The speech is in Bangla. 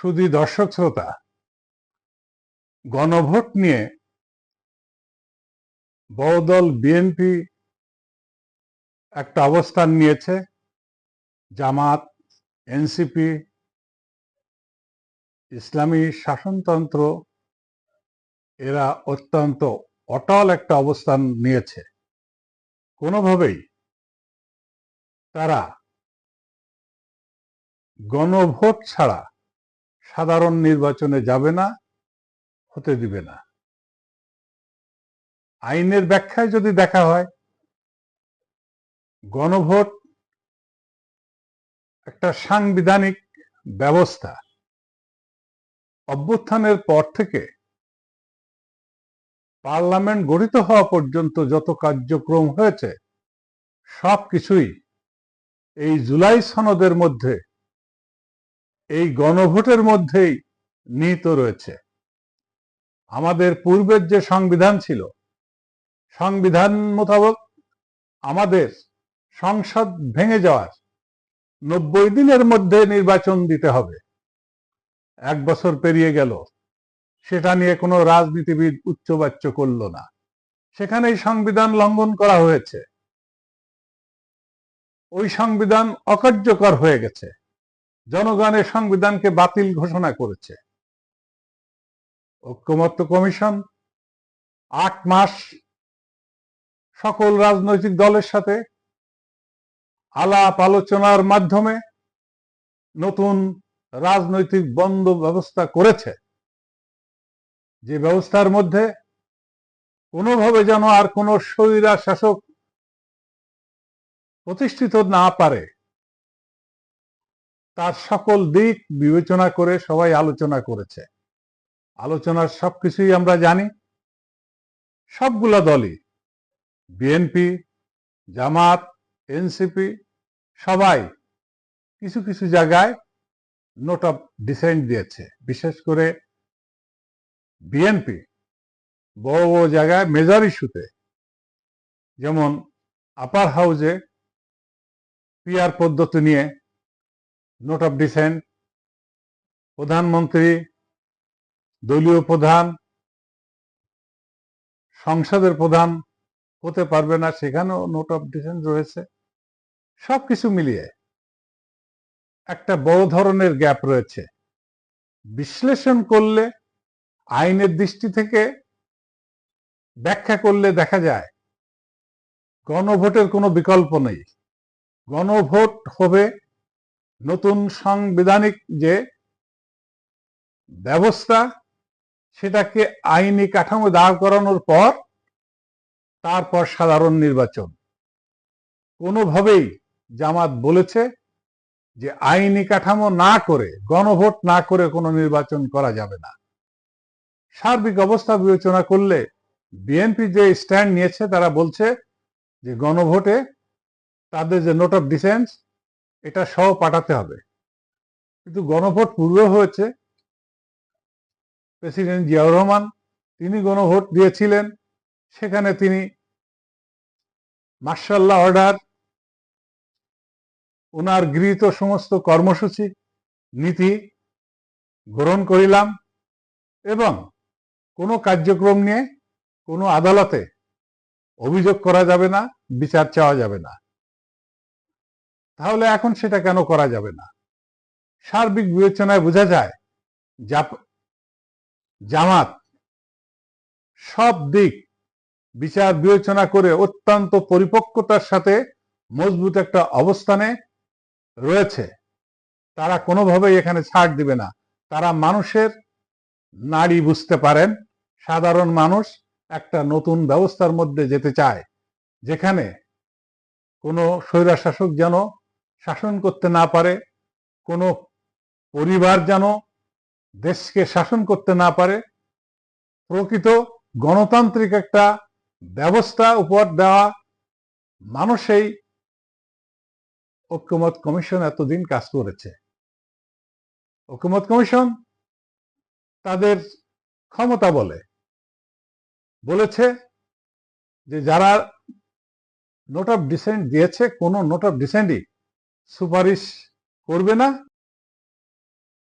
শুধু দর্শক শ্রোতা, গণভোট নিয়ে বড়দল বিএনপি একটা অবস্থান নিয়েছে, জামাত, এনসিপি, ইসলামী শাসনতন্ত্র, এরা অত্যন্ত অটল একটা অবস্থান নিয়েছে। কোনোভাবেই তারা গণভোট ছাড়া সাধারণ নির্বাচনে যাবে না, হতে দিবে না। আইনের ব্যাখ্যায় যদি দেখা হয়, গণভোট একটা সাংবিধানিক ব্যবস্থা। অভ্যুত্থানের পর থেকে পার্লামেন্ট গঠিত হওয়া পর্যন্ত যত কার্যক্রম হয়েছে সব কিছুই এই জুলাই সনদের মধ্যে এই গণভোটের মধ্যেই নিহিত রয়েছে। আমাদের পূর্বের যে সংবিধান ছিল, সংবিধান মোতাবক আমাদের সংসদ ভেঙে যাওয়ার নব্বই দিনের মধ্যে নির্বাচন দিতে হবে। এক বছর পেরিয়ে গেল, সেটা নিয়ে কোনো রাজনীতিবিদ উচ্চবাচ্য করল না। সেখানেই সংবিধান লঙ্ঘন করা হয়েছে। ওই সংবিধান অকার্যকর হয়ে গেছে। জনগণের সংবিধানকে বাতিল ঘোষণা করেছে। ঐক্যমত্য কমিশন আট মাস সকল রাজনৈতিক দলের সাথে আলাপ আলোচনার মাধ্যমে নতুন রাজনৈতিক বন্ধ ব্যবস্থা করেছে। যে ব্যবস্থার মধ্যে কোনোভাবে যেন আর কোনো স্বৈরা শাসক প্রতিষ্ঠিত না পারে তার সকল দিক বিবেচনা করে সবাই আলোচনা করেছে। আলোচনার সবকিছুই আমরা জানি। সবগুলা দলই, বিএনপি, জামাত, এনসিপি, সবাই কিছু কিছু জায়গায় নোট অফ ডিসেন্ট দিয়েছে। বিশেষ করে বিএনপি বড় বড় জায়গায় মেজর ইস্যুতে, যেমন আপার হাউজে পিআর পদ্ধতি নিয়ে নোট অফ ডিসেন্ট প্রধানমন্ত্রী দলীয় প্রধান সংসদের প্রধান হতে পারবে না, সেখানেও নোট অফ ডিসেন্ট রয়েছে। সবকিছু মিলিয়ে একটা বড় ধরনের গ্যাপ রয়েছে। বিশ্লেষণ করলে, আইনের দৃষ্টি থেকে ব্যাখ্যা করলে দেখা যায়, গণভোটের কোনো বিকল্প নেই। গণভোট হবে নতুন সাংবিধানিক যে ব্যবস্থা, সেটাকে আইনি কাঠামো দাঁড় করানোর পর, তারপর সাধারণ নির্বাচন। কোনোভাবেই জামাত বলেছে যে আইনি কাঠামো না করে, গণভোট না করে কোনো নির্বাচন করা যাবে না। সার্বিক অবস্থা বিবেচনা করলে বিএনপি যে স্ট্যান্ড নিয়েছে, তারা বলছে যে গণভোটে তাদের যে নোট অফ ডিসেন্স এটা সহ পাঠাতে হবে। কিন্তু গণভোট পূর্বে হয়েছে। প্রেসিডেন্ট জিয়াউর রহমান তিনি গণভোট দিয়েছিলেন। সেখানে তিনি মার্শাল্লাহ অর্ডার ওনার গৃহীত সমস্ত কর্মসূচি, নীতি গ্রহণ করিলাম এবং কোনো কার্যক্রম নিয়ে কোনো আদালতে অভিযোগ করা যাবে না, বিচার চাওয়া যাবে না। তাহলে এখন সেটা কেন করা যাবে না? সার্বিক বিবেচনায় বোঝা যায় জামাত সব দিক বিচার বিবেচনা করে অত্যন্ত পরিপক্কতার সাথে মজবুত একটা অবস্থানে রয়েছে। তারা কোনোভাবেই এখানে ছাড় দিবে না। তারা মানুষের নারী বুঝতে পারেন, সাধারণ মানুষ একটা নতুন ব্যবস্থার মধ্যে যেতে চায়, যেখানে কোনো স্বৈরাশাসক যেন শাসন করতে না পারে, কোনো পরিবার যেন দেশকে শাসন করতে না পারে, প্রকৃত গণতান্ত্রিক একটা ব্যবস্থা উপর দেওয়া মানুষ এই ঐক্যমত কমিশন এতদিন কাজ করেছে। ঐক্যমত কমিশন তাদের ক্ষমতা বলে। বলেছে যে যারা নোট অফ ডিসেন্ট দিয়েছে, কোনো নোট অফ ডিসেন্টই সুপারিশ করবে না?